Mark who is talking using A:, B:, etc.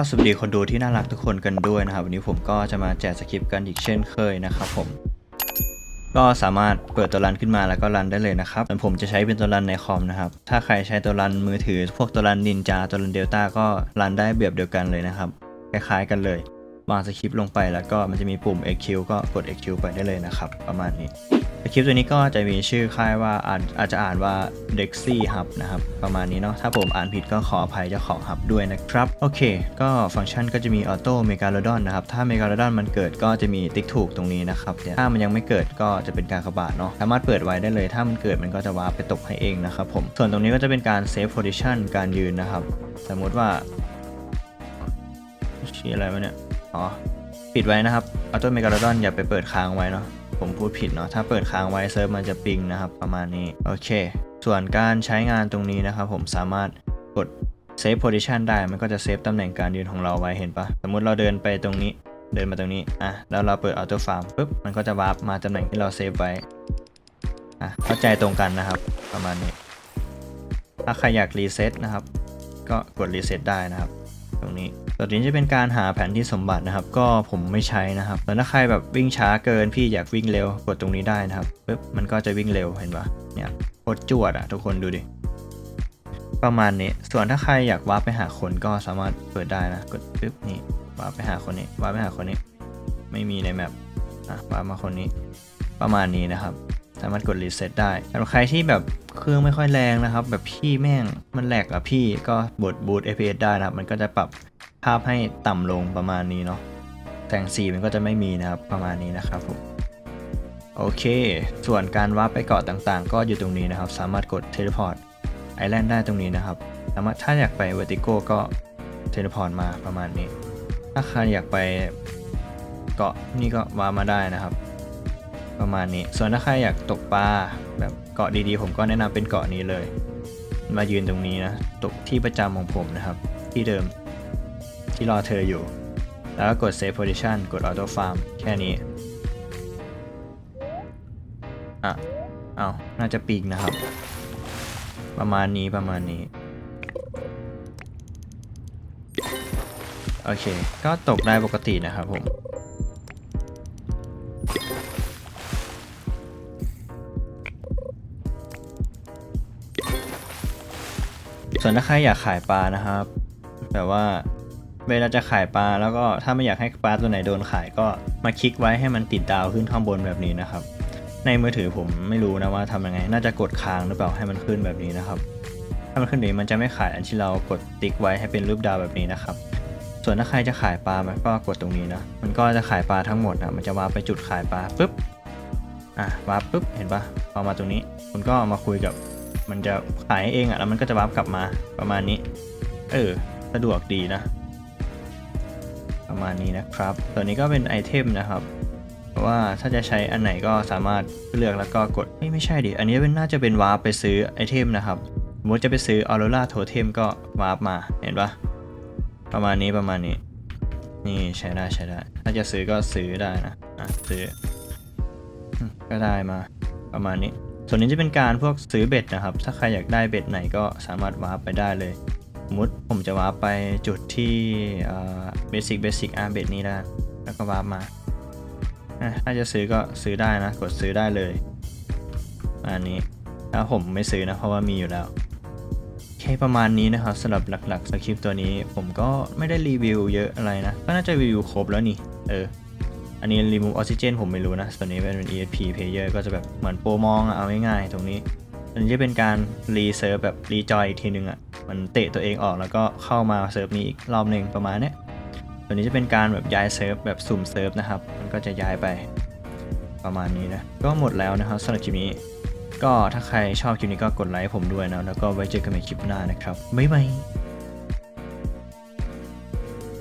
A: ก็สวัสดีคนดูที่น่ารักทุกคนกันด้วยนะครับ วันนี้ผมก็จะมาแจกสคริปต์กันอีกเช่นเคยนะครับผม ก็สามารถเปิดตัวรันขึ้นมาแล้วก็รันได้เลยนะครับส่วนผมจะใช้เป็นตัวรันในคอมนะครับ ถ้าใครใช้ตัวรันมือถือ พวกตัวรันนินจาตัวรันเดลต้าก็รันได้แบบเดียวกันเลยนะครับ คล้ายๆกันเลยวางสคริปต์ลงไปแล้วก็มันจะมีปุ่ม EQ ก็กด EQ ไปได้เลยนะครับ ประมาณนี้ คริปตัวนี้ก็จะมีชื่อค่ายว่าอาจอาจจะอ่านว่า Dexy Hub นะครับ ประมาณนี้เนาะถ้าผมอ่านผิดก็ขออภัยเจ้าของ Hub ด้วยนะครับ โอเค ก็ฟังก์ชันก็จะมี Auto Megalodon นะครับ ถ้า Megalodon มันเกิดก็จะมีติ๊กถูกตรงนี้นะครับถ้ามันยังไม่เกิดก็จะเป็นการขบาดเนาะสามารถเปิดไว้ได้เลย ถ้ามันเกิดมันก็จะวาร์ปไปตกให้เองนะครับผมส่วนตรงนี้ก็จะเป็นการ Save Position การยืนนะครับ สมมติว่าชี้อะไรวะเนี่ยอ๋อปิดไว้นะครับ Auto Megalodon อย่าไปเปิดค้างไว้เนาะ ผมพูดผิดเนาะถ้าเปิดค้างไว้เซิร์ฟมันจะปิงนะครับ ประมาณนี้โอเค ส่วนการใช้งานตรงนี้นะครับผมสามารถกด Save Position ได้มันก็จะเซฟตำแหน่งการยืนของเราไว้เห็นปะสมมติเราเดินไปตรงนี้เดินมาตรงนี้อะแล้วเราเปิด Auto Farm ปุ๊บมันก็จะวาร์ปมาตำแหน่งที่เราเซฟไว้อะเข้าใจตรงกันนะครับ ประมาณนี้ ถ้าใครอยากรีเซ็ตนะครับ ก็กดรีเซ็ตได้นะครับ ตรงนี้ตัวนี้จะเป็นการหาแผนที่สมบัตินะครับ ก็ผมไม่ใช้นะครับแต่ถ้าใครแบบวิ่งช้าเกินพี่อยากวิ่งเร็วกดตรงนี้ได้นะครับปึ๊บมันก็จะวิ่งเร็วเห็นปะเนี่ยโคตรจวดอะทุกคนดูดิประมาณนี้ ส่วนถ้าใครอยากวาร์ปไปหาคนก็สามารถเปิดได้นะ กดปึ๊บนี่วาร์ปไปหาคนนี้วาร์ปไปหาคนนี้ ไม่มีในแมปอะวาร์ปมาคนนี้ ประมาณนี้นะครับ สามารถกดรีเซ็ตได้สำหรับใครที่แบบเครื่องไม่ค่อยแรงนะครับ แบบพี่แม่งมันแหลกอะพี่ก็บดบูต FPS ได้นะครับ มันก็จะปรับภาพให้ต่ำลงประมาณนี้เนาะแสงสีมันก็จะไม่มีนะครับประมาณนี้นะครับผมโอเค ส่วนการวาร์ปไปเกาะต่างๆ ก็อยู่ตรงนี้นะครับ สามารถกดเทเลพอร์ตไอแลนด์ได้ตรงนี้นะครับสามารถถ้าอยากไปเวอร์ติโก้ก็เทเลพอร์ตมาประมาณนี้ ถ้าใครอยากไปเกาะนี่ก็วาร์ปมาได้นะครับ ประมาณนี้ ส่วนถ้าใครอยากตกปลาแบบเกาะดีๆ ผมก็แนะนำเป็นเกาะนี้เลย มายืนตรงนี้นะ ตกที่ประจำของผมนะครับ ที่เดิมที่รอเธออยู่ แล้วก็กด save position กด auto farm แค่นี้ อะ เอาน่าจะปีกนะครับ ประมาณนี้ประมาณนี้ โอเค ก็ตกได้ปกตินะครับผม ส่วนถ้าใครอยากขายปลานะครับ แบบว่าเวลาจะขายปลาแล้วก็ถ้าไม่อยากให้ปลาตัวไหนโดนขายก็มาคลิกไว้ให้มันติดดาวขึ้นข้างบนแบบนี้นะครับ ในมือถือผมไม่รู้นะว่าทำยังไง น่าจะกดค้างหรือเปล่าให้มันขึ้นแบบนี้นะครับ ถ้ามันขึ้นนี้มันจะไม่ขายอันที่เรากดติ๊กไว้ให้เป็นรูปดาวแบบนี้นะครับ ส่วนถ้าใครจะขายปลามันก็กดตรงนี้นะมันก็จะขายปลาทั้งหมดนะมันจะวาร์ปไปจุดขายปลาปุ๊บอะวาร์ปปุ๊บเห็นปะพอมาตรงนี้คุณก็มาคุยกับ มันจะขายให้เองอะแล้วมันก็จะวาร์ปกลับมาประมาณนี้ เออ สะดวกดีนะ ประมาณนี้นะครับ ตัวนี้ก็เป็นไอเทมนะครับว่าถ้าจะใช้อันไหนก็สามารถเลือกแล้วก็กดเอ้ยไม่ใช่ดิ อันนี้เป็นน่าจะเป็นวาร์ปไปซื้อไอเทมนะครับสมมติจะไปซื้อออโรราโทเทมก็วาร์ปมาเห็นปะประมาณนี้ประมาณนี้ นี่ใช้ได้ใช้ได้ ถ้าจะซื้อก็ซื้อได้นะอะซื้อก็ได้มาประมาณนี้ ส่วนนี้จะเป็นการพวกซื้อเบ็ดนะครับ ถ้าใครอยากได้เบ็ดไหนก็สามารถวาร์ปไปได้เลย สมมติผมจะวาร์ปไปจุดที่เบสิกเบสิกอาร์เบ็ดนี้ได้แล้วก็วาร์ปมาถ้าจะซื้อก็ซื้อได้นะ กดซื้อได้เลย อันนี้ถ้าผมไม่ซื้อนะ เพราะว่ามีอยู่แล้วโอเคประมาณนี้นะครับสำหรับหลักๆสคริปต์ตัวนี้ ผมก็ไม่ได้รีวิวเยอะอะไรนะ ก็น่าจะรีวิวครบแล้วนี่ เออ อันนี้ remove oxygen ผมไม่รู้นะส่วนี้เป็น ESP player ก็จะแบบเหมือนโปรมองเอาง่ายๆตรงนี้อันนี้จะเป็นการรีเซิร์ฟแบบรีจอยอีกทีนึงอะมันเตะตัวเองออกแล้วก็เข้ามาเซิร์ฟนี้อีกรอบหนึ่งประมาณนี้ตัวนี้จะเป็นการแบบย้ายเซิร์ฟแบบสุ่มเซิร์ฟนะครับ มันก็จะย้ายไปประมาณนี้นะ ก็หมดแล้วนะครับสำหรับคลิปนี้ ก็ถ้าใครชอบคลิปนี้ก็กดไลค์ผมด้วยนะ แล้วก็ไว้เจอกันใหม่คลิปหน้านะครับ บ๊ายบาย